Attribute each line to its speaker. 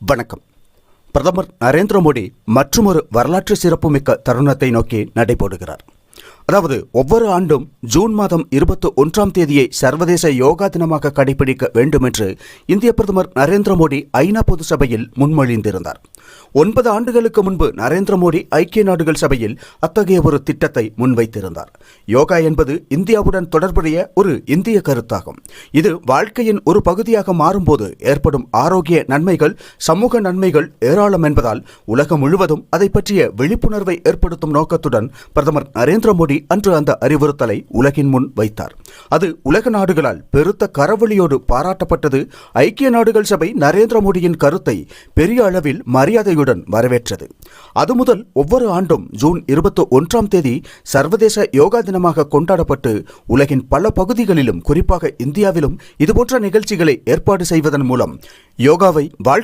Speaker 1: வணக்கம். பிரதமர் நரேந்திர மோடி மற்றுமொரு வரலாற்று சிறப்புமிக்க தருணத்தை நோக்கி நடைபோடுகிறார். அதாவது ஒவ்வொரு ஆண்டும் ஜூன் மாதம் இருபத்தி ஒன்றாம் தேதியை சர்வதேச யோகா தினமாக கடைபிடிக்க வேண்டும் என்று இந்திய பிரதமர் நரேந்திர மோடி ஐநா பொது சபையில் முன்மொழிந்திருந்தார். ஒன்பது ஆண்டுகளுக்கு முன்பு நரேந்திர மோடி ஐக்கிய நாடுகள் சபையில் அத்தகைய ஒரு திட்டத்தை முன்வைத்திருந்தார். யோகா என்பது இந்தியாவுடன் தொடர்புடைய ஒரு இந்திய கருத்தாகும். இது வாழ்க்கையின் ஒரு பகுதியாக மாறும்போது ஏற்படும் ஆரோக்கிய நன்மைகள் சமூக நன்மைகள் ஏராளம் என்பதால் உலகம் முழுவதும் அதை பற்றிய விழிப்புணர்வை ஏற்படுத்தும் நோக்கத்துடன் பிரதமர் நரேந்திர மோடி அன்று அந்த அறிவுறுத்தலை உலகின் முன் வைத்தார். அது உலக நாடுகளால் பெருத்த கரவொலியோடு பாராட்டப்பட்டது. ஐக்கிய நாடுகள் சபை நரேந்திர மோடியின் கருத்தை பெரிய அளவில் மரிய மரியாதையுடன் வரவேற்றது. அது முதல் ஒவ்வொரு ஆண்டும் ஜூன் இருபத்தி ஒன்றாம் தேதி சர்வதேச யோகா தினமாக கொண்டாடப்பட்டு உலகின் பல பகுதிகளிலும் குறிப்பாக இந்தியாவிலும் இதுபோன்ற நிகழ்ச்சிகளை ஏற்பாடு செய்வதன் மூலம் யோகாவை வாழ்க்கை